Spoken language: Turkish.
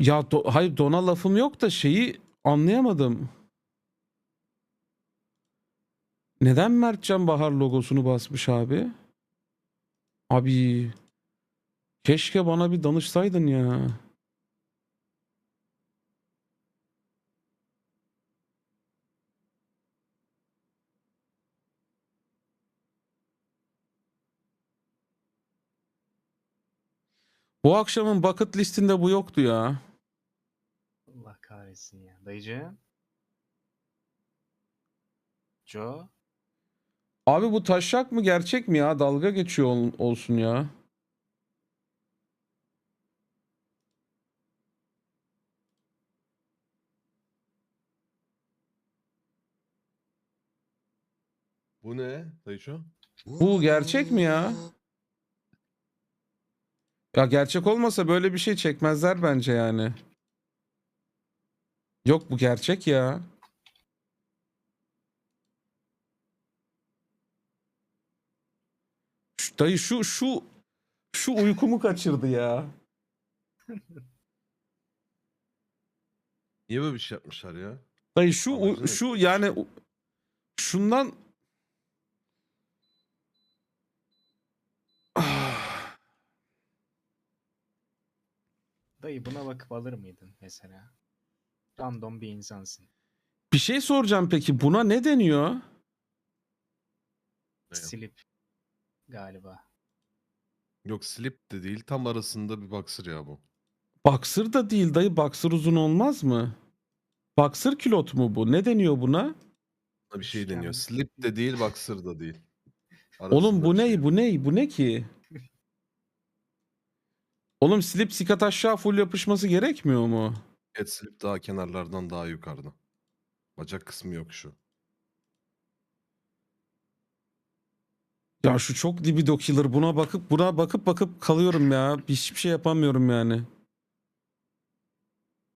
Ya do- hayır dona lafım yok da şeyi anlayamadım. Neden Mertcan Bahar logosunu basmış abi? Abi keşke bana bir danışsaydın ya. Bu akşamın bucket listinde bu yoktu ya. Kahretsin ya. Dayıcı. Joe. Abi bu taşak mı gerçek mi ya? Dalga geçiyor ol- olsun ya. Bu ne Dayıço? Bu gerçek mi ya? Ya gerçek olmasa böyle bir şey çekmezler bence yani. Yok bu gerçek ya. Şu, dayı şu şu şu uykumu kaçırdı ya. Niye böyle bir şey yapmışlar ya? Dayı şu uy- Amacı ne? şu yani u- şundan Ah. Dayı buna bakıp alır mıydın mesela? Random bir insansın. bir şey soracağım peki buna ne deniyor? Ne? Silip. Galiba. Yok slip de değil tam arasında bir boxer ya bu. Boxer da değil dayı. Boxer uzun olmaz mı? Boxer külot mu bu? Ne deniyor buna? Bir şey deniyor. yani. Slip de değil boxer da değil. Oğlum Arasında bu bir ne? şey. Bu ne? Bu ne ki? Oğlum slip sikat aşağı full yapışması gerekmiyor mu? Evet slip daha kenarlardan daha yukarıda. Bacak kısmı yok şu. Ya şu çok libido killer. Buna bakıp buna bakıp bakıp kalıyorum ya. Hiçbir şey yapamıyorum yani.